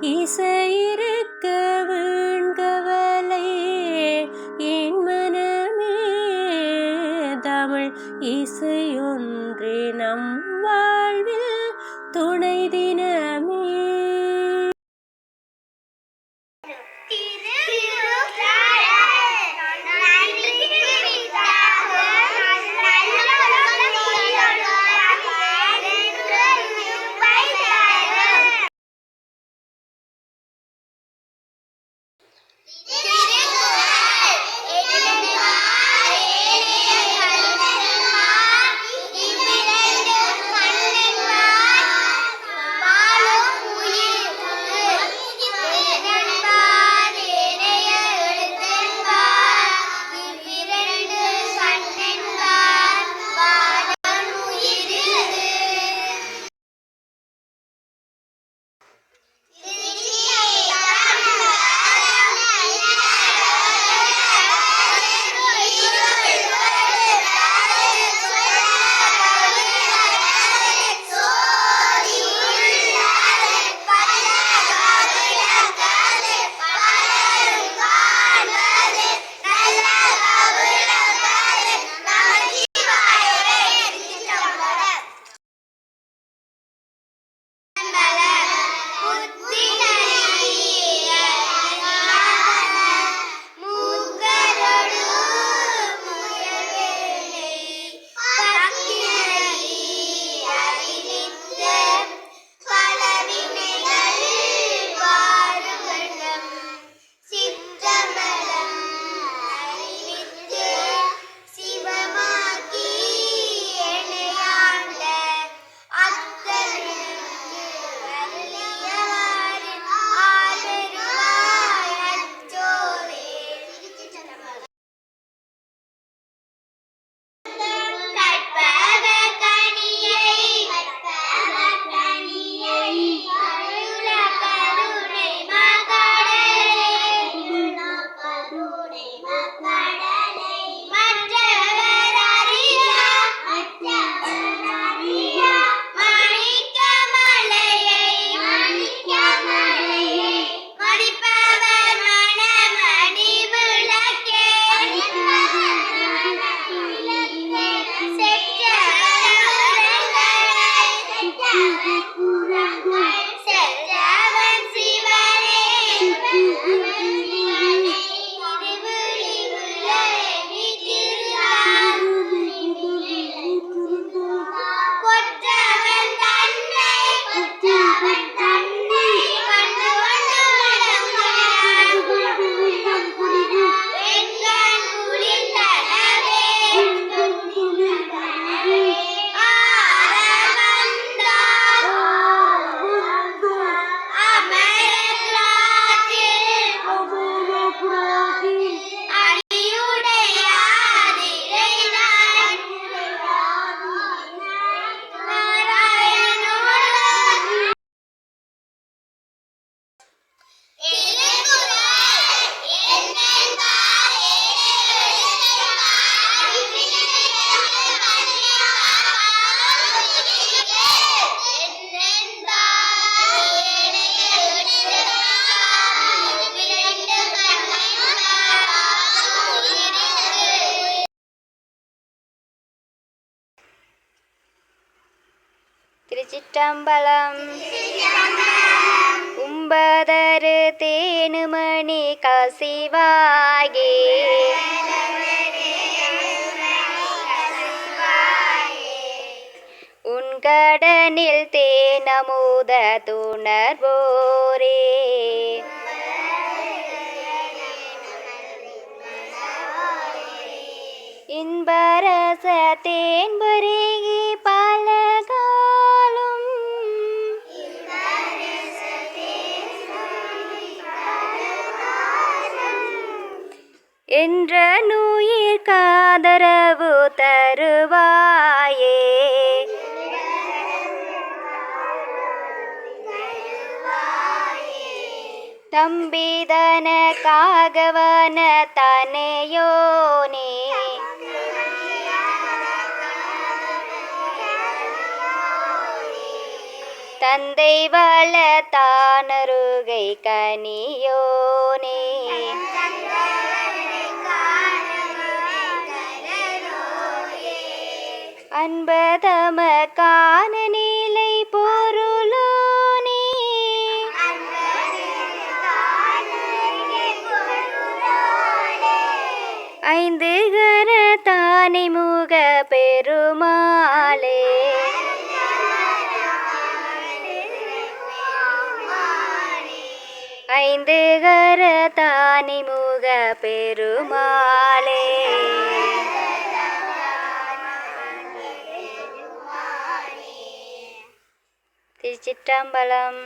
இசையிருக்க வீண்கவலை என் மனமே. தமிழ் இசையொன்றே நம் வாழ்வில் துணை தின Did சிற்றம்பலம். உம்பதரு தேனுமணி கசிவாகே. உன்கடனில் தேனமுத துணர்வோரே. இன்பரச தேன்பருகி என்ற நுயிர் காதரவு தருவாயே. தம்பிதன காகவன தனையோனே. தந்தை வள தானருகை கனியோனே. அன்பதம காண நிலை பொருளோனே. ஐந்து கர தானை முக பெருமாளே. ஐந்து கர தானை முக பெருமாளே. திருச்சிற்றம்பலம்